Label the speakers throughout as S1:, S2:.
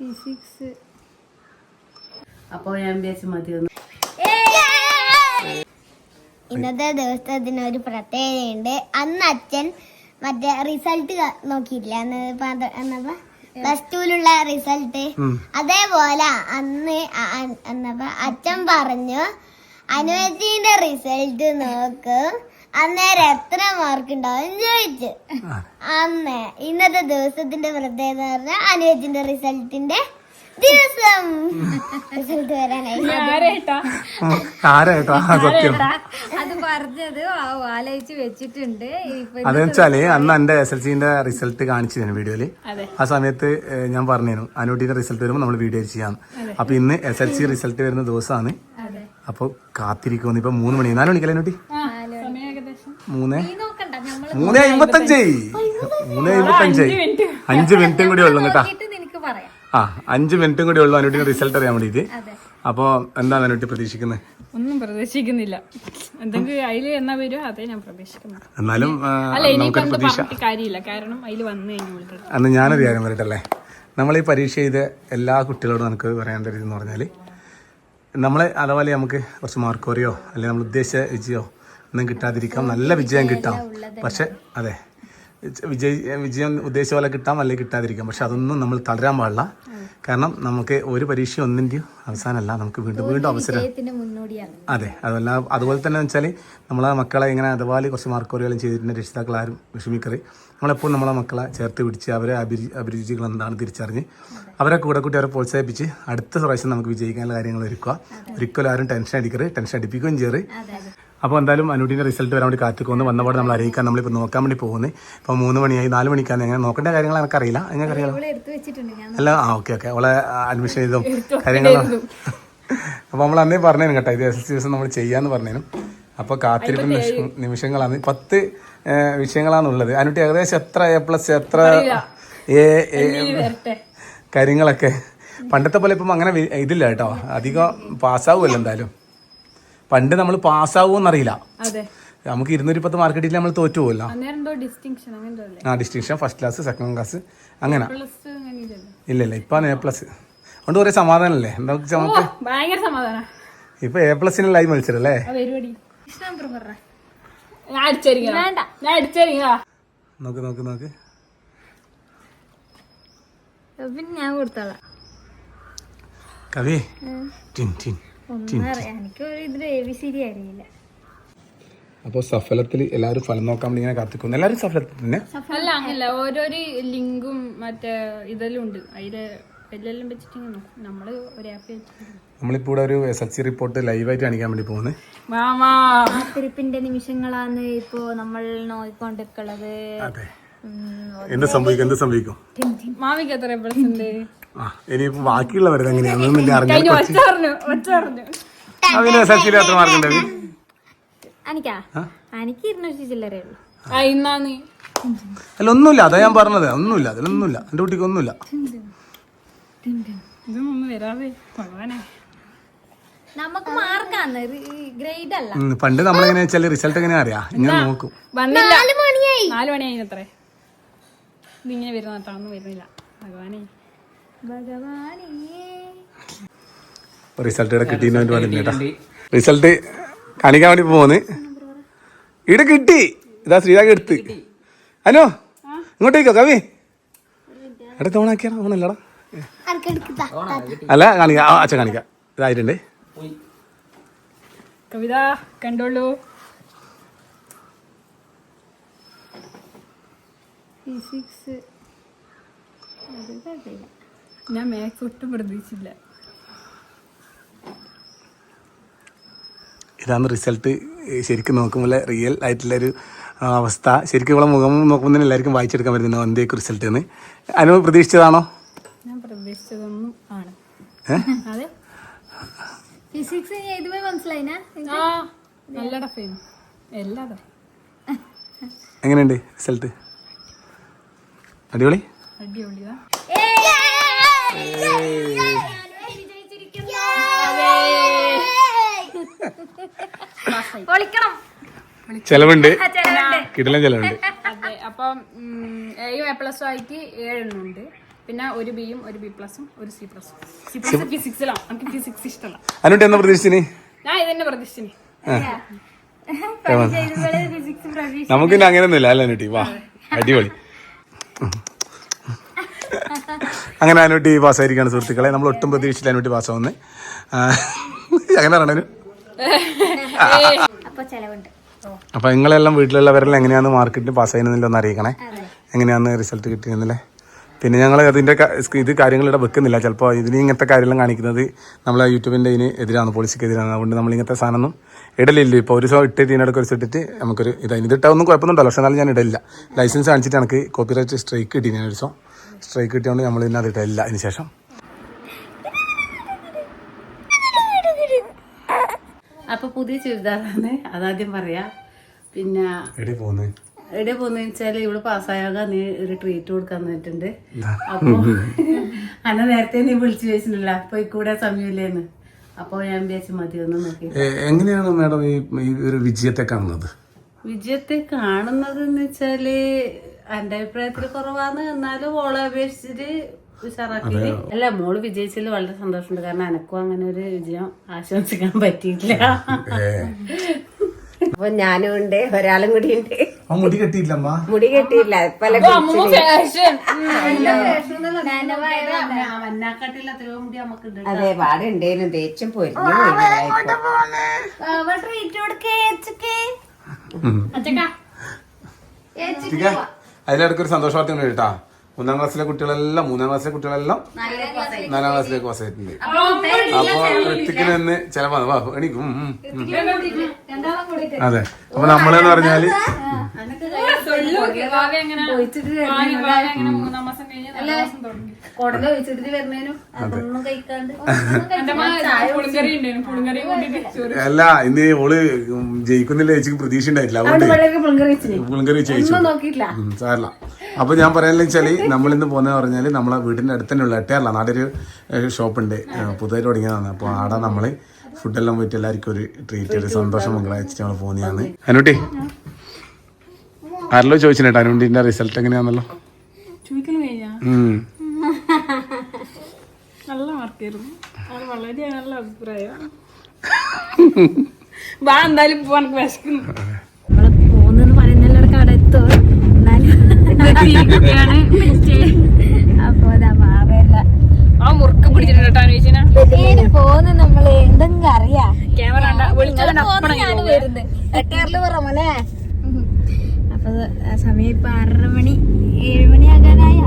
S1: Physics
S2: അപ്പോൾ ഞാൻ വിചാരിച്ചു മതി
S3: ഇന്നത്തെ ദിവസത്തിന് ഒരു പ്രത്യേകതയുണ്ട്. അന്ന് അച്ഛൻ മറ്റേ റിസൾട്ട് നോക്കിയില്ല എന്നപ്പോ പ്ലസ് ടുവിലുള്ള റിസൾട്ട് അതേപോലെ അന്ന് എന്നപ്പോ അച്ഛൻ പറഞ്ഞു അനുവദിന്റെ റിസൾട്ട് നോക്ക്. അന്നേരം എത്ര മാർക്ക് ഉണ്ടാവും ചോദിച്ചു. അന്ന് ഇന്നത്തെ ദിവസത്തിന്റെ പ്രത്യേകത പറഞ്ഞാൽ അനുജന്റെ റിസൾട്ടിന്റെ ദിവസം. റിസൾട്ട് വരാനായി.
S1: ആരേട്ടാ?
S4: ആരായിട്ടോ ആ സത്യം.
S1: അത് പറഞ്ഞത് ആലോചിച്ച് വെച്ചിട്ടുണ്ട്. ഇപ്പൊ
S4: അതെന്ന് വെച്ചാൽ അന്ന് എന്റെ എസ് എൽ സിന്റെ റിസൾട്ട് കാണിച്ചു
S1: വീഡിയോയിൽ.
S4: ആ സമയത്ത് ഞാൻ പറഞ്ഞു അനുട്ടിന്റെ റിസൾട്ട് വരുമ്പോൾ നമ്മൾ വീഡിയോ ചെയ്യാം. അപ്പൊ ഇന്ന് എസ് എൽ സി റിസൾട്ട് വരുന്ന ദിവസമാണ്
S1: അപ്പോൾ
S4: അപ്പൊ കാത്തിരിക്കുന്നു ഇപ്പൊ മൂന്ന് മണി നാല് മണിക്കല്ലേ അനുട്ടി മൂന്ന്?
S1: നീ നോക്കണ്ട നമ്മൾ
S4: മൂന്ന് അമ്പത്തഞ്ച് മൂന്ന് അമ്പത്തഞ്ച് അഞ്ച് മിനിറ്റും. കൂടി ഉള്ളു കേട്ടാ.
S1: നോക്കിയിട്ട് നിനക്ക് പറയാം.
S4: ആ അഞ്ച് മിനിറ്റും കൂടി ഉള്ളു അനുട്ടി റിസൾട്ട് അറിയാൻ വേണ്ടിയിട്ട്. അപ്പൊ എന്താണ് അനുട്ടി പ്രതീക്ഷിക്കുന്നത്
S5: ഒന്നും പ്രതീക്ഷിക്കുന്നില്ല. എന്തെങ്കിലും അതിൽ എന്നാ വരുമോ അതേ ഞാൻ പ്രതീക്ഷിക്കുന്നു
S4: എന്നാലും
S5: നമുക്ക്
S4: നമുക്കൊരു പ്രതീക്ഷ.
S5: കാര്യമില്ല. കാരണം അതിൽ വന്നു കഴിഞ്ഞാൽ
S4: അന്ന് ഞാനൊരു കാര്യം പറയട്ടല്ലേ നമ്മൾ ഈ പരീക്ഷ ചെയ്ത എല്ലാ കുട്ടികളോടും നമുക്ക് പറയാൻ തരുന്നതെന്ന് പറഞ്ഞാൽ നമ്മളെ അതേപോലെ നമുക്ക് കുറച്ച് മാർക്ക് കുറയോ അല്ലെങ്കിൽ നമ്മൾ ഉദ്ദേശിച്ച വിജയോ ഒന്നും കിട്ടാതിരിക്കാം. നല്ല വിജയം കിട്ടാം. പക്ഷെ അതെ. വിജയ വിജയം ഉദ്ദേശിച്ച പോലെ കിട്ടാം അല്ലെങ്കിൽ കിട്ടാതിരിക്കാം. പക്ഷെ അതൊന്നും നമ്മൾ തളരാൻ പാടില്ല. കാരണം നമുക്ക് ഒരു പരീക്ഷ ഒന്നിന്റെയും അവസാനമല്ല. നമുക്ക് വീണ്ടും വീണ്ടും അവസരം. അതെ. അതല്ല അതുപോലെ തന്നെ വെച്ചാൽ നമ്മളെ മക്കളെ ഇങ്ങനെ അതുപോലെ കുറച്ച് മാർക്ക് കുറയുകയും ചെയ്തിട്ടുണ്ട്. രക്ഷിതാക്കൾ ആരും വിഷമിക്കറി നമ്മളെപ്പോഴും നമ്മളെ മക്കളെ ചേർത്ത് പിടിച്ച് അവരെ അഭിരു അഭിരുചികൾ എന്താണ് തിരിച്ചറിഞ്ഞ് അവരെ കൂടെ കൂട്ടി അവരെ പ്രോത്സാഹിപ്പിച്ച് അടുത്ത പ്രാവശ്യം നമുക്ക് വിജയിക്കാനുള്ള കാര്യങ്ങൾ ഒരുക്കുക. ഒരിക്കലും ആരും ടെൻഷൻ അടിക്കരുത്. ടെൻഷൻ അടിപ്പിക്കുകയും ചെയ്യരുത്. അപ്പോൾ എന്തായാലും അനുവിന്റെ റിസൾട്ട് വരാൻ വേണ്ടി കാത്തിക്കുന്നു വന്നപാട് നമ്മൾ അറിയിക്കാൻ നമ്മളിപ്പോൾ നോക്കാൻ വേണ്ടി പോകുന്നത് ഇപ്പോൾ മൂന്ന് മണിയായി നാല് മണിക്കാണ്. എങ്ങനെ നോക്കേണ്ട കാര്യങ്ങൾ എനിക്കറിയില്ല
S1: എങ്ങനെ അറിയാം
S4: അല്ല ആ ഓക്കെ ഓക്കെ. അവളെ അഡ്മിഷൻ ചെയ്തും കാര്യങ്ങളും അപ്പോൾ നമ്മൾ അന്നേ പറഞ്ഞേനും കേട്ടോ ഇത് എസ് എസ് സി ദിവസം നമ്മൾ ചെയ്യാന്ന് പറഞ്ഞേനും. അപ്പോൾ കാത്തിരിപ്പ് നിമിഷങ്ങളാണ്. പത്ത് വിഷയങ്ങളാണുള്ളത്. അനുട്ടി ഏകദേശം എത്ര എ പ്ലസ് എത്ര എ കാര്യങ്ങളൊക്കെ. പണ്ടത്തെ പോലെ ഇപ്പം അങ്ങനെ ഇതില്ല കേട്ടോ. അധികം പാസ്സാവുമല്ലോ എന്തായാലും. പണ്ട് നമ്മൾ പാസ്സാവുമെന്നറിയില്ല
S5: അതെ.
S4: നമുക്ക് ഇരുന്നൂറ്റി പത്ത് മാർക്ക് കിട്ടിയില്ല നമ്മൾ തോറ്റു
S5: പോകില്ല ഡിസ്റ്റിങ്ഷൻ അങ്ങനെ അല്ലേ
S4: ആ distinction first class second class അങ്ങനെ.
S5: പ്ലസ് അങ്ങനെ ഇല്ലല്ലോ
S4: ഇല്ല ഇല്ല ഇപ്പം എ പ്ലസ് അതുകൊണ്ട് കുറേ സമാധാനമല്ലേ? എന്താ വെച്ചാൽ നമുക്ക്
S5: ഭയങ്കര സമാധാനം.
S4: ഇപ്പൊ എ പ്ലസിന് ലൈവ്
S5: മത്സരം അല്ലേ
S4: നോക്ക് നോക്ക് നോക്ക്.
S1: പിന്നെ ഞാൻ കൊടുത്തോളാം.
S4: കവി ടിൻ ടിൻ.
S1: ഒന്നും അറിയാം. എനിക്ക് ഇതിൽ എ ബി സി ഡി അറിയില്ല.
S4: അപ്പോൾ സഫലത്തിൽ എല്ലാവരും ഫലം നോക്കാൻ വേണ്ടി ഇങ്ങനെ കാത്തിക്കുന്നു. എല്ലാവരും സഫലത്തിൽ തന്നെ?
S5: അല്ല അങ്ങനല്ല. ഓരോരോ ലിങ്കും മറ്റേ ഇതെല്ലാം ഉണ്ട്. അതിൽ എല്ലാം വെച്ചിട്ട് നമ്മൾ ഒരു ആപ്പ് വെച്ചിട്ടുണ്ട്
S4: നമ്മളിപ്പോൾ ഇവിടെ ഒരു എസ് എൽ സി റിപ്പോർട്ട് ലൈവായിട്ട് കാണിക്കാൻ വേണ്ടി പോകുന്നത്
S5: മാമാ
S1: കാത്തിരിപ്പിന്റെ നിമിഷങ്ങളാണ് ഇപ്പോ നമ്മൾ നോക്കിക്കൊണ്ടിരിക്കുന്നത്
S4: അതെ. എന്ത് സംഭവിക്കും എന്ത് സംഭവിക്കും?
S5: മാമിക്ക് എത്ര പ്ലസ്
S4: ഇനിയിപ്പോൾ ബാക്കിയുള്ളവരത് എങ്ങനെയാണെന്ന് അറിഞ്ഞാൽ അറിഞ്ഞു സിയിൽ എത്ര മാർക്ക് അല്ല ഒന്നുമില്ല അതാ ഞാൻ പറഞ്ഞത്. ഒന്നുമില്ല അതിലൊന്നുമില്ല. എന്റെ കുട്ടിക്ക് ഒന്നുമില്ല.
S5: ഇതൊന്നും വരാതെ ഭഗവാനെ.
S1: നമുക്ക് മാർക്കാണ് ഗ്രേഡ് അല്ല.
S4: പണ്ട് നമ്മളെങ്ങനെ വെച്ചാൽ റിസൾട്ട് എങ്ങനെയാ അറിയാ? ഇങ്ങനെ നോക്കും.
S5: നാല് മണിയായി. അത്രേ ഇതിങ്ങനെ വരുന്ന വരുന്നില്ല. ഭഗവാനേ.
S4: റിസൾട്ട് ഇവിടെ കിട്ടിയെന്ന് കേട്ടാ റിസൾട്ട് കാണിക്കാൻ വേണ്ടി പോന്ന്. ഇവിടെ കിട്ടി. ഇതാ ശ്രീരാഗ് എടുത്ത്. ഹലോ ഇങ്ങോട്ടേക്കോ കവി. എടാ തോണാക്കിയാ ഓണല്ലടാ അല്ല കാണിക്കാം. അച്ഛൻ കാണിക്കാം. ഇതായിട്ടുണ്ട്.
S5: കവിത കണ്ടോളൂ.
S1: ഫിസിക്സ്
S5: ഞാൻ മാത്സ് ഒട്ടും പ്രതീക്ഷിച്ചില്ല.
S4: ഇതാണ് റിസൾട്ട് ശരിക്കും നോക്കുമ്പോൾ റിയൽ ആയിട്ടുള്ളൊരു അവസ്ഥ. ശരിക്കും ഇവിടെ മുഖം നോക്കുമ്പോൾ തന്നെ എല്ലാവർക്കും വായിച്ചെടുക്കാൻ പറ്റുന്നു എന്തേക്ക് റിസൾട്ട് എന്ന് അനു പ്രതീക്ഷിച്ചതാണോ?
S5: ഞാൻ പ്രതീക്ഷിച്ചതൊന്നും ആണ്. അതെ.
S1: ഫിസിക്സ്
S5: മനസ്സിലായി
S4: എങ്ങനെയുണ്ട് റിസൾട്ട് അടിപൊളി?
S5: അടിപൊളിയാ.
S4: ചെലവുണ്ട്. കിടലൻ ചെലവുണ്ട്.
S5: അതെ അപ്പം ഏഴും എ പ്ലസ് ആയിട്ട് ഏഴെണ്ണുണ്ട് പിന്നെ ഒരു ബിയും ഒരു ബി പ്ലസും ഒരു സി പ്ലസും. സി പ്ലസ് ഫിസിക്സിലാണ് നമുക്ക് ഫിസിക്സ് ഇഷ്ടമല്ല
S4: അനുട്ടി എന്നാ പ്രതീക്ഷിച്ചിന്
S5: ഞാൻ ഇതന്നെ
S1: പ്രതീക്ഷിച്ചിന്
S4: നമുക്ക് അങ്ങനെ ഒന്നുമില്ല അല്ല അനുട്ടി? വാ അടിപൊളി. അങ്ങനെ അനുട്ടി പാസ്സായിരിക്കുകയാണ് സുഹൃത്തുക്കളെ. നമ്മൾ ഒട്ടും പ്രതീക്ഷിച്ചില്ല അനുട്ടി പാസ്സാവുന്നത് അങ്ങനെ പറഞ്ഞു
S1: അപ്പൊ
S4: നിങ്ങളെല്ലാം വീട്ടിലുള്ളവരെല്ലാം എങ്ങനെയാണ് മാർക്കറ്റിൽ പാസ് ചെയ്യുന്നില്ല ഒന്ന് അറിയിക്കണേ. എങ്ങനെയാണ് റിസൾട്ട് കിട്ടിയെന്നില്ലേ പിന്നെ ഞങ്ങൾ അതിന്റെ ക- ഇത് കാര്യങ്ങൾ ഇവിടെ വെക്കുന്നില്ല. ചിലപ്പോൾ ഇതിന് ഇങ്ങനത്തെ കാര്യമെല്ലാം കാണിക്കുന്നത് നമ്മളെ യൂട്യൂബിന്റെ ഇതിന് എതിരാണ് പോളിസിക്ക് എതിരാണ്. അതുകൊണ്ട് നമ്മൾ ഇങ്ങനത്തെ സാധനമൊന്നും ഇടലില്ല. ഇപ്പോൾ ഒരു ദിവസം ഇട്ട് ഇതിനിടയ്ക്ക് ഒരു ഇട്ടിട്ട് നമുക്കൊരു ഇത് ഇതിട്ടൊന്നും കുഴപ്പമൊന്നും കുഴപ്പമൊന്നുമില്ല. പക്ഷേ എന്നാലും ഞാൻ ഇടലില്ല. ലൈസൻസ് കാണിച്ചിട്ട് എനിക്ക് കോപ്പിറൈറ്റ് സ്ട്രൈക്ക് കിട്ടി ഞാൻ ഒരു ദിവസം. സ്ട്രൈക്ക് കിട്ടിയോണ്ട് നമ്മൾ അത് ഇട്ടില്ല അതിന് ശേഷം.
S2: അപ്പൊ പുതിയ ചുരിദാറാണ്. അതാദ്യം പറയാ. പിന്നെ
S4: എവിടെ പോകുന്നത്
S2: എവിടെ വെച്ചാൽ ഇവിടെ പാസ്സായാകാൻ നീ ഒരു ട്രീറ്റ് കൊടുക്കാൻ വന്നിട്ടുണ്ട് അപ്പൊ അന്നെ നേരത്തെ നീ വിളിച്ചു ചോദിച്ചിട്ടില്ല അപ്പൊ ഇക്കൂടെ സമയമില്ലേന്ന്. അപ്പൊ ഞാൻ വിചാരിച്ചു മതി ഒന്ന് നോക്കി.
S4: എങ്ങനെയാണ് മാഡം ഈ ഈ ഒരു വിജയത്തെ കാണുന്നത്?
S2: വിജയത്തെ കാണുന്നത് എന്ന് വെച്ചാൽ എന്റെ അഭിപ്രായത്തിൽ കുറവാണ് എന്നാലും ഓളെ അപേക്ഷിച്ചിട്ട് ഉഷാറാക്കി. അല്ല മോൾ വിജയിച്ചതിൽ വളരെ സന്തോഷമുണ്ട്. കാരണം എനക്കും അങ്ങനെ ഒരു വിജയം ആശംസിക്കാൻ പറ്റിയില്ല
S6: അപ്പൊ ഞാനും ഉണ്ട് ഒരാളും കൂടി ഉണ്ട്.
S4: ആ മുടി കെട്ടിയില്ല
S6: മുടി കെട്ടിയില്ല പല
S2: അതെ പാടെ മുടി നമുക്ക്
S6: അതെ പാടുണ്ടേനും. തേച്ചും പൊരിഞ്ഞു
S1: ട്രീറ്റ് കൊടുക്കേ
S4: അതിലിടയ്ക്ക് ഒരു സന്തോഷ വാർത്ത ഉണ്ട് കേട്ടാ. മൂന്നാം ക്ലാസ്സിലെ കുട്ടികളെല്ലാം മൂന്നാം ക്ലാസ്സിലെ കുട്ടികളെല്ലാം നാലാം ക്ലാസ്സിലേക്ക് പാസ് ആയിട്ടുണ്ട് അപ്പൊ ഋത്തിക്കിന് നിന്ന് ചിലപ്പോ എനിക്കും. അതെ. അപ്പൊ നമ്മളെന്ന്
S5: പറഞ്ഞാൽ
S2: കുടല വരുന്നതിനും അതൊന്നും കഴിക്കാണ്ട്
S4: അല്ല ഇന്ന് ഓൾ ജയിക്കുന്നില്ല ചേച്ചിക്ക് പ്രതീക്ഷ ഉണ്ടായിട്ടില്ല. അതുകൊണ്ട് പുളിങ്കറി അപ്പൊ ഞാൻ പറയാനുള്ള വെച്ചാൽ നമ്മൾ ഇന്ന് പോകുന്നത് പറഞ്ഞാൽ നമ്മളെ വീടിന്റെ അടുത്ത് തന്നെയുള്ള എട്ടയല്ല നാടൊരു ഷോപ്പ് ഉണ്ട് പുതുതായിട്ട് തുടങ്ങിയതാണ്. അപ്പൊ ആടെ നമ്മൾ ഫുഡെല്ലാം പോയിട്ട് എല്ലാവർക്കും ഒരു ട്രീറ്റ് ഒരു സന്തോഷം മംഗളാഴ്ച നമ്മൾ പോകുന്നതാണ്. അനുട്ടി ആരല്ലോ ചോദിച്ചിട്ട് അനുണ്ടിന്റെ റിസൾട്ട് എങ്ങനെയാണല്ലോ.
S5: നല്ല മാർക്കായിരുന്നു. വളരെ നല്ല അഭിപ്രായം വാ എന്തായാലും പോവാൻ വിശക്കുന്നു.
S1: അവിടെ എത്തും. അപ്പൊ മാവേല.
S5: ആ മുറുക്ക പിടിച്ചിട്ടുണ്ട്
S1: നമ്മൾ? എന്തെങ്കിലും അറിയാ.
S5: ക്യാമറ വിളിച്ചാൽ
S1: അപ്പൊ സമയം ഇപ്പൊ ആറര മണി ഏഴ് മണി ആകാനായ?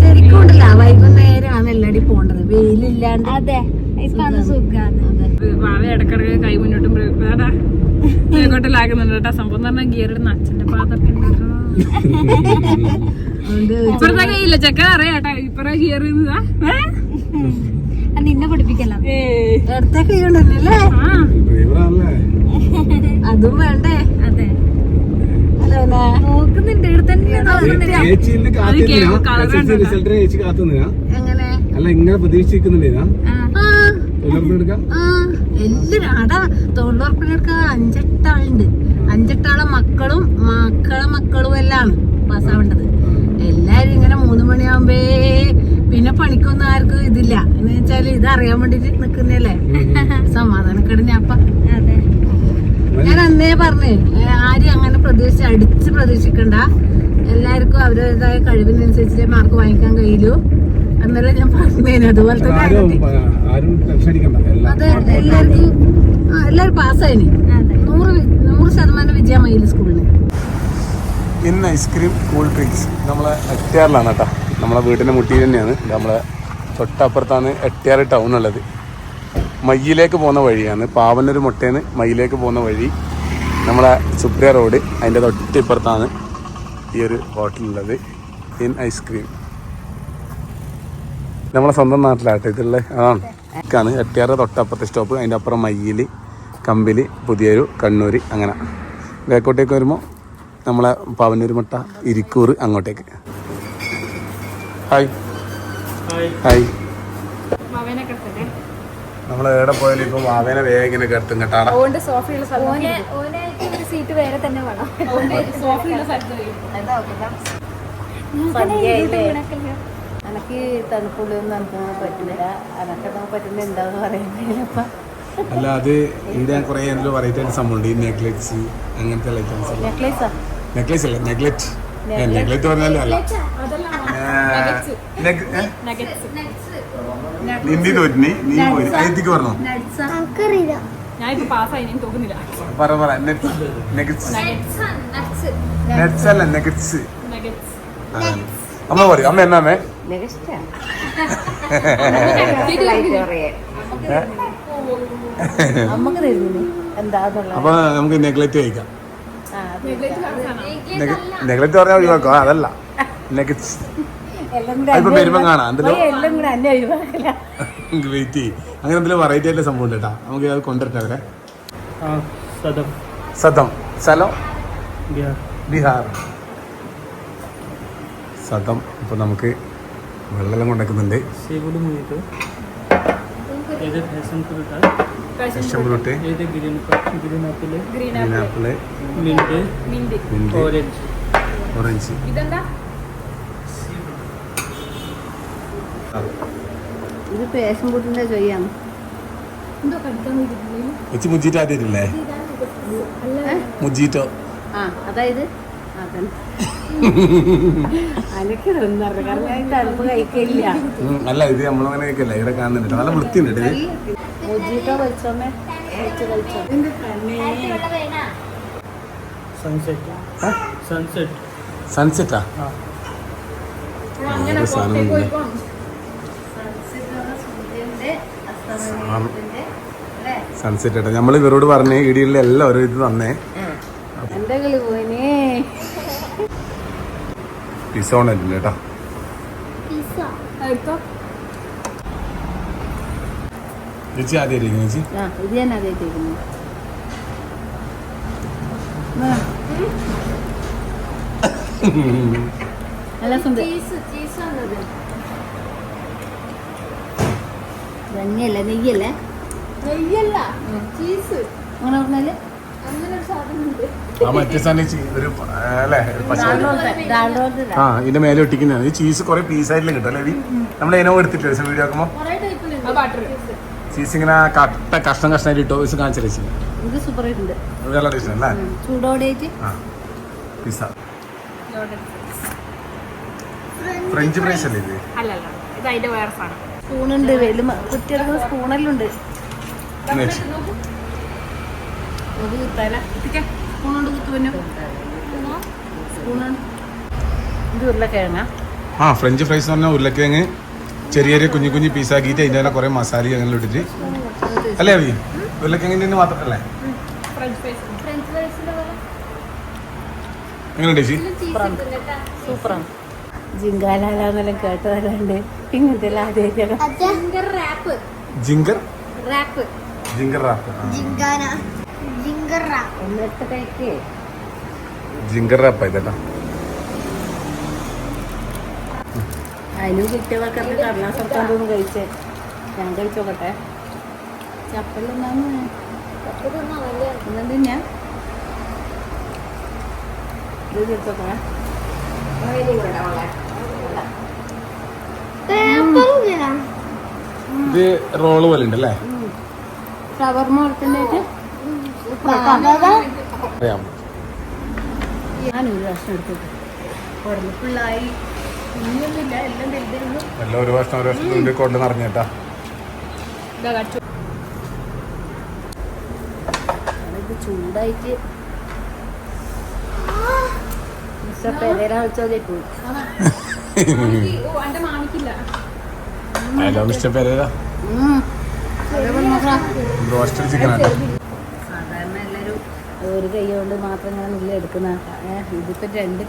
S6: ശരിക്കും ഉണ്ടല്ല. വൈകുന്നേരമാണ് എല്ലാടി പോണ്ടത്. വെയിലില്ലാണ്ട്.
S1: അതെ. ഇപ്പൊ അത് സുഖാണ്.
S5: വാവ ഇടക്കിടക്ക് കൈ മുന്നോട്ടും ാകുന്നുണ്ട് കേട്ടോ. സംഭവം എന്ന് പറഞ്ഞാൽ ഗിയർ ഇടുന്ന അച്ഛന്റെ പാതൊക്കെ ഇപ്പഴത്തെ കയ്യില്ല? ചെക്കൻ അറിയാം കേട്ടോ. ഇപ്പറ ഗിയർ
S1: നിന്നെ പഠിപ്പിക്കല്ല
S6: അതും വേണ്ടേ?
S1: അതെ. നോക്കുന്നുണ്ട്.
S4: അല്ല ഇങ്ങനെ
S6: ആ. എല്ലാരും ആടാ തൊഴിലുറപ്പിനൊക്കെ അഞ്ചെട്ടാളുണ്ട്. അഞ്ചെട്ടാളെ മക്കളും മക്കളെ മക്കളും എല്ലാം പാസ്സാവേണ്ടത് എല്ലാരും ഇങ്ങനെ മൂന്ന് മണിയാവുമ്പേ പിന്നെ പണിക്കൊന്നും ആർക്കും ഇതില്ല. എന്ന് വെച്ചാൽ ഇത് അറിയാൻ വേണ്ടിട്ട് നിക്കുന്നല്ലേ സമാധാനക്കേട് ഞാൻ അപ്പ
S1: അതെ.
S6: ഞാൻ അന്നേ പറഞ്ഞേ ആരും അങ്ങനെ പ്രതീക്ഷിച്ച് അടിച്ച് പ്രതീക്ഷിക്കണ്ട. എല്ലാവർക്കും അവരുടേതായ കഴിവിനനുസരിച്ച് മാർക്ക് വാങ്ങിക്കാൻ കഴിയൂ. എന്നല്ലേ ഞാൻ പറഞ്ഞേനെ അതുപോലെ തന്നെ അത് എല്ലാവർക്കും എല്ലാവരും പാസ്സായിന്. നൂറ് നൂറ് ശതമാനം വിജയമായി സ്കൂളിന്.
S4: ഇന്ന് ഐസ്ക്രീം കൂൾ ഡ്രിങ്ക്സ്. നമ്മളെ എട്ടിയാറിലാണ് കേട്ടോ. നമ്മളെ വീടിന്റെ മുട്ടിയിൽ തന്നെയാണ്. നമ്മളെ തൊട്ടപ്പുറത്താണ് എട്ടിയാറ് ടൗൺ ഉള്ളത്. മയ്യിലേക്ക് പോകുന്ന വഴിയാണ്. പാവനൊരു മുട്ടേന്ന് മയ്യിലേക്ക് പോകുന്ന വഴി. നമ്മളെ സുപ്രിയ റോഡ് അതിന്റെ തൊട്ടിപ്പുറത്താണ് ഈ ഒരു ഹോട്ടലുള്ളത്. ഇൻ ഐസ്ക്രീം നമ്മളെ സ്വന്തം നാട്ടിലാട്ടെ ഇതുള്ള അതാണ് ഇക്കാണ്. എട്ടിയാറ് തൊട്ടപ്പുറത്തെ സ്റ്റോപ്പ്. അതിന്റെ അപ്പുറം മയ്യിൽ കമ്പിൽ പുതിയൊരു കണ്ണൂർ അങ്ങനെ. ബേക്കോട്ടേക്ക് വരുമ്പോൾ നമ്മളെ പവനൂർ മുട്ട ഇരിക്കൂർ അങ്ങോട്ടേക്ക്. ഹായ്. ഹായ്. നമ്മൾ എവിടെ പോയാലും ഇപ്പം വാവേനെ വേഗം ഇങ്ങനെ കിടത്തും കേട്ടാടാ
S5: അതുകൊണ്ട് സോഫയുള്ള സ്ഥലം
S1: ഓനെ ഓനായിട്ട് ഒരു സീറ്റ് വേറെ തന്നെ വേണം.
S5: സോഫയുള്ള സ്ഥലത്ത് വരും
S6: സദ്യയില്ലേ?
S2: എനിക്ക് തണുപ്പുള്ളൊന്നും എനിക്ക് പറ്റില്ല അനക്കൊന്നും പറ്റുന്ന എന്താന്ന് പറയുന്നില്ലപ്പ
S4: അല്ല അത് ഇവിടെ കുറേ എന്തെങ്കിലും വെറൈറ്റി ആയിട്ട് സംഭവമുണ്ട്. ഈ നെഗ്ലെറ്റ്സ് അങ്ങനത്തെ ഐറ്റംസ്
S2: നെക്ലേസ്?
S4: അല്ല? നെഗ്ലെറ്റ് നെഗ്ലെറ്റ് പറഞ്ഞാലും അല്ല. തോറ്റിനി നീ പോയി പറഞ്ഞോ?
S3: നമുക്കറിയില്ല
S5: ഞാൻ പാസ്സായി
S4: പറ പറ. നെഗറ്റ്സ് നെറ്റ്സ് അല്ല നെഗറ്റ്സ്
S5: നഗറ്റ്സ്
S4: അമ്മ പറയൂ. അമ്മ എന്നാ അമ്മേ? അപ്പൊ നമുക്ക് നെഗ്ലറ്റ് കഴിക്കാം. നെഗ്ലറ്റ് പറഞ്ഞാൽ ഒഴിവാക്കാം. അതല്ല. നെഗറ്റ്സ് ഇപ്പൊ വരുമ്പോ കാണാം.
S2: എന്തെങ്കിലും
S4: വെയിറ്റ് ചെയ്യും. അങ്ങനെ എന്തെങ്കിലും വെറൈറ്റി ആയിട്ട് സംഭവം ഉണ്ട് കേട്ടാ നമുക്ക് അത് കൊണ്ടുവരട്ടെ അവരെ. സതം സ്ഥലം ബീഹാർ. സതം ഇപ്പൊ നമുക്ക് വെള്ളം കൊണ്ടുവക്കുന്നുണ്ട് fruit
S5: green
S4: apple
S7: orange.
S4: Orange.
S5: ഇതെന്താ?
S2: ഇത് പേഷൻ ബുട്ടിന്റെ ചെയ്യാം
S4: ഉച്ച മുജീറ്റ ആദ്യമില്ലേ മുജീറ്റോ?
S2: ആ അതായത്
S4: അല്ല ഇത് നമ്മളങ്ങനെ കഴിക്കല്ല. ഇവിടെ കാണുന്നുണ്ട്. നല്ല വൃത്തിയുണ്ട്
S2: മുജീറ്റോ കഴിച്ചോമേ കഴിച്ചു കഴിച്ചോ
S4: സൺസെറ്റ്
S5: സൺസെറ്റാ സാധനം
S4: സൺസെറ്റ് ഏട്ടാ നമ്മൾ ഇവരോട് പറഞ്ഞേ ഇടിയുള്ള എല്ലാവരും ഇത് തന്നേ. പിസ
S5: ഉണ്ടല്ലേ
S4: ചേച്ചി ആദ്യം ചേച്ചി.
S2: ഇത് ഞാൻ നല്ല സുന്ദര ധന്യല്ലേ നെയ്യല്ലേ?
S5: നെയ്യല്ല ചീസ്.
S2: അങ്ങനെ
S4: പറഞ്ഞാൽ ഇതിന്റെ മേലെ ഒട്ടിക്കുന്നതാണ്. ഈ ചീസ് കുറെ പീസായിട്ടില്ല കിട്ടും അല്ലെ നമ്മൾ ഇനോ എടുത്തിട്ട് ദിവസം വീഡിയോ ആക്കുമ്പോ?
S5: ആ ബട്ടർ
S4: ചീസ്. ഇങ്ങനെ കട്ട കഷ്ണം കഷ്ണമായിട്ട് ഇട്ടോ ദിവസം കാണിച്ചു ഫ്രഞ്ച് ഫ്രൈസ് അല്ലേ ഇത്?
S5: അല്ലല്ല ഇത് അതിന്റെ വേറെ സാധനം.
S2: സ്പൂണുണ്ട് വലുമ കുറ്റിയെടുക്കുന്ന സ്പൂണെല്ലാം ഉണ്ട്.
S4: എന്ന് വെച്ച്.
S2: ഒരു തല സ്പൂണുണ്ട് കുത്തുവന്നു സ്പൂണുണ്ട്. ഇത് ഉരുളക്കിഴങ്ങ.
S4: ആ ഫ്രഞ്ച് ഫ്രൈസ് എന്ന് പറഞ്ഞാൽ ഉരുളക്കിഴങ്ങ് ചെറിയ ചെറിയ കുഞ്ഞു കുഞ്ഞു പീസാക്കിയിട്ട് അതിന്റെ മേലെ കുറേ മസാല അങ്ങനെ ഇട്ടിട്ട്. അല്ലേ അവി ഉരുളക്കിഴങ്ങിന്റെ മാത്രമല്ലേ?
S5: French fries.
S4: എങ്ങനെ ചേച്ചി
S2: സൂപ്പറാണ്. ജിങ്കാലാലെല്ലാം കേട്ടതല്ലാണ്ട് ഇങ്ങനത്തെ
S3: wrap.
S4: Zinger?
S3: Wrap.
S4: Zinger wrap
S3: ജിങ്കാന. Zinger wrap.
S2: എന്നിട്ട് കഴിക്കേ
S4: ജിങ്കർ റാപ്പ് ഇതേട്ടാ.
S2: അതിനും കിട്ടിയവർക്കൊക്കെ കർണാസർക്കാരൊന്നും കഴിച്ചേ. ഞാൻ കഴിച്ചോക്കട്ടെ. ചപ്പലൊന്നാന്ന് ഞാൻ ഇത് കഴിച്ചോക്കണേ
S4: ഇത് റോൾ പോലെ ഉണ്ട് അല്ലേ?
S2: ഷവർമ
S4: അറിയാം.
S2: ഞാനൊരു എടുത്തിട്ട് എല്ലാം വലുതായിരുന്നു
S4: എല്ലാം ഒരു വർഷം ഒരു വർഷം കൊണ്ട് കൊണ്ട് നിറഞ്ഞേട്ടാ.
S2: ചൂടായിട്ട്. മിസ്റ്റർ വെച്ചോ
S5: കേട്ടു എന്റെ മാമിക്കില്ല.
S4: Hello mister Pereira roasted chicken ആട്ടോ
S2: സാധാരണ എല്ലാവരും ഒരു കൈ കൊണ്ട് മാത്രം ഞാൻ ഉള്ളിൽ എടുക്കുന്ന ഇതിപ്പോ രണ്ട്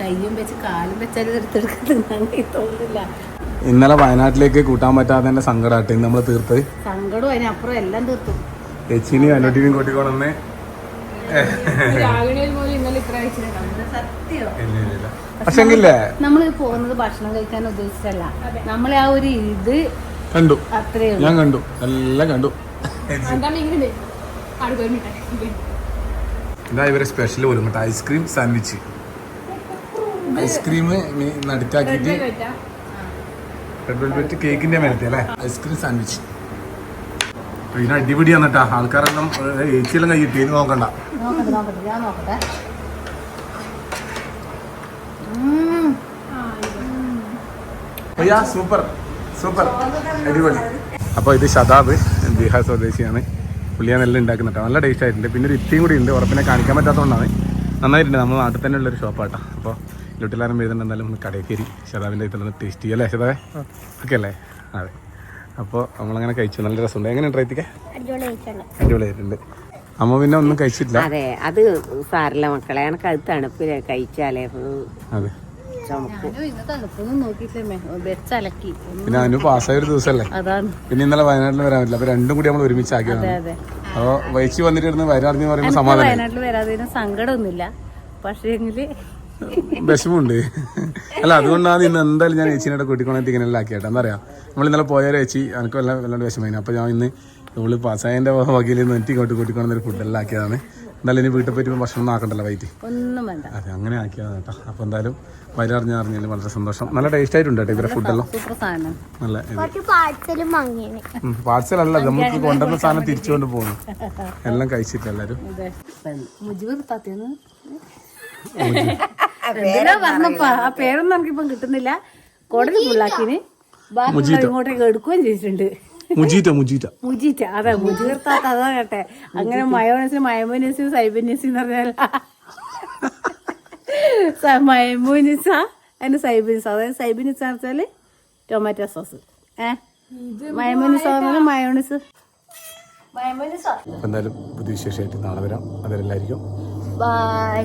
S2: കൈയും വെച്ച് കാലും വെച്ചാലും എടുത്തെടുക്കുന്ന തോന്നുന്നില്ല.
S4: ഇന്നലെ വയനാട്ടിലേക്ക് കൂട്ടാൻ പറ്റാതെ എന്റെ സങ്കടമായിട്ട് നമ്മൾ തീർത്ത്.
S2: സങ്കടവും അതിനപ്പുറം എല്ലാം തീർത്തു.
S4: ചേച്ചിനെയും അനോട്ടിനെയും
S5: കഴിച്ചിട്ടുണ്ടാവും
S2: സത്യം.
S4: പക്ഷെങ്കിലേ
S2: നമ്മൾ പോകുന്നത് ഭക്ഷണം കഴിക്കാൻ ഉദ്ദേശിച്ചല്ല. നമ്മളെ ആ ഒരു ഇത്
S4: കണ്ടു. ഞാൻ കണ്ടു. എല്ലാം കണ്ടു. ഇതാ. ഇവരെ സ്പെഷ്യൽ പോലും കേട്ടോ ice cream sandwich ice cream നടുക്കാക്കിയിട്ട് red velvet കേക്കിന്റെ മേലത്തെ അല്ലേ? ഐസ്ക്രീം സാൻഡ്വിച്ച് ഇതിന് അടിപിടി വന്നിട്ടാ. ആൾക്കാരെല്ലാം ഏച്ചിയെല്ലാം കൈ കിട്ടി. ഇത് നോക്കണ്ട.
S6: നോക്കട്ടെ നോക്കട്ടെ. ഞാൻ നോക്കട്ടെ.
S4: സൂപ്പർ. സൂപ്പർ. അടിപൊളി. അപ്പോൾ ഇത് ശതാബ് ബീഹാർ സ്വദേശിയാണ്. പുള്ളിയാണ് എല്ലാം ഉണ്ടാക്കുന്നുട്ടോ നല്ല ടേസ്റ്റ് ആയിട്ടുണ്ട്. പിന്നെ ഒരു ഇത്തിയും കൂടി ഉണ്ട്. ഉറപ്പിനെ കാണിക്കാൻ പറ്റാത്തതുകൊണ്ടാണ്. നന്നായിട്ടുണ്ട്. നമ്മൾ നാട്ടിൽ തന്നെ ഉള്ളൊരു ഷോപ്പാട്ടോ അപ്പോൾ ലുട്ടിലാരം വരുന്നുണ്ട്. എന്തായാലും ഒന്ന് കടയിൽ കയറി ശതാബിന്റെ ഇതിൽ ടേസ്റ്റ് ചെയ്യല്ലേ ഷതാബേ ഓക്കെ അല്ലേ? അതെ. അപ്പോൾ നമ്മളങ്ങനെ കഴിച്ചു. നല്ല രസമുണ്ട്. എങ്ങനെയുണ്ട് അടിപൊളി അടിപൊളിയായിട്ടുണ്ട് അമ്മ പിന്നെ ഒന്നും കഴിച്ചിട്ടില്ല.
S6: അതെ അത് സാറില്ല മക്കളെ. എനിക്ക് അത് തണുപ്പിൽ കഴിച്ചാലേ
S4: അതെ പിന്നെ അതിന് പാസ്സായ ഒരു ദിവസമല്ലേ
S2: അതാണ്.
S4: പിന്നെ ഇന്നലെ വയനാട്ടിൽ വരാൻ പറ്റില്ല. അപ്പൊ രണ്ടും കൂടി നമ്മൾ ഒരുമിച്ച് ആക്കിയതാണ്
S2: അപ്പൊ
S4: അപ്പോൾ വൈച്ചി വന്നിട്ട് വയനാട്ടിൽ പറയുമ്പോൾ സമാധാനം.
S2: വയനാട്ടിൽ വരാതിന് സങ്കടമൊന്നുമില്ല. പക്ഷേ
S4: വിഷമമുണ്ട്. അല്ല അതുകൊണ്ടാണ് ഇന്ന് എന്തായാലും ഞാൻ ചേച്ചീനെ കൂട്ടിക്കൊണ്ടിട്ട് ഇങ്ങനെ എല്ലാം ആക്കിയാട്ടെ. എന്താ പറയാ? നമ്മൾ ഇന്നലെ പോയാലും ചേച്ചി എനിക്ക് വല്ല വല്ലാണ്ട് വിഷമായിരുന്നു അപ്പൊ ഞാൻ ഇന്ന് നമ്മൾ പാസ്സായതിന്റെ വകയിൽ നെറ്റി എനിക്ക് ഇങ്ങോട്ട് കൂട്ടിക്കൊണ്ടൊരു ഫുഡെല്ലാം ആക്കിയതാണ്. എന്തായാലും ഇനി വീട്ടിൽ പോയിട്ട് ഭക്ഷണം ഒന്നും ആക്കണ്ടല്ലോ വൈറ്റ്
S2: ഒന്നും വേണ്ട.
S4: അതെ അങ്ങനെ ആക്കിയതാണ് കേട്ടോ. അപ്പോൾ എന്തായാലും വയറിഞ്ഞ് അറിഞ്ഞാലും വളരെ സന്തോഷം. നല്ല ടേസ്റ്റ് ആയിട്ടുണ്ട് കേട്ടോ ഇവരുടെ ഫുഡെല്ലാം
S2: സൂപ്പർ സാധനം.
S4: നല്ല പാഴ്സൽ അല്ല നമുക്ക് കൊണ്ടുവന്ന സാധനം തിരിച്ചുകൊണ്ട് പോകുന്നു എല്ലാം കഴിച്ചിട്ട് എല്ലാവരും
S2: എന്തിനാ പറഞ്ഞപ്പ ആ പേരൊന്നും നമുക്കിപ്പം കിട്ടുന്നില്ല. കോടതി പിള്ളാക്കിന് ബാക്കി ഇങ്ങോട്ടേക്ക് എടുക്കുകയും ചെയ്തിട്ടുണ്ട്.
S4: മുജീറ്റ മുജീറ്റ
S2: മുജീറ്റ അതെ മുജീർത്താത്ത അതാ കേട്ടെ. അങ്ങനെ മയോണസിന് മയമോനസ് സൈബനസ് എന്ന് പറഞ്ഞാൽ മയമോനിസ അതിന് സൈബിനിസ. അതായത് സൈബിനിസ എന്ന് വെച്ചാൽ ടൊമാറ്റോ സോസ്. ഏ? മയമോനിസ പറഞ്ഞാൽ മയോണിസ്.
S4: എന്തായാലും പുതിയ വിശേഷമായിട്ട് നാളെ വരാം. അതെല്ലായിരിക്കും
S2: ബൈ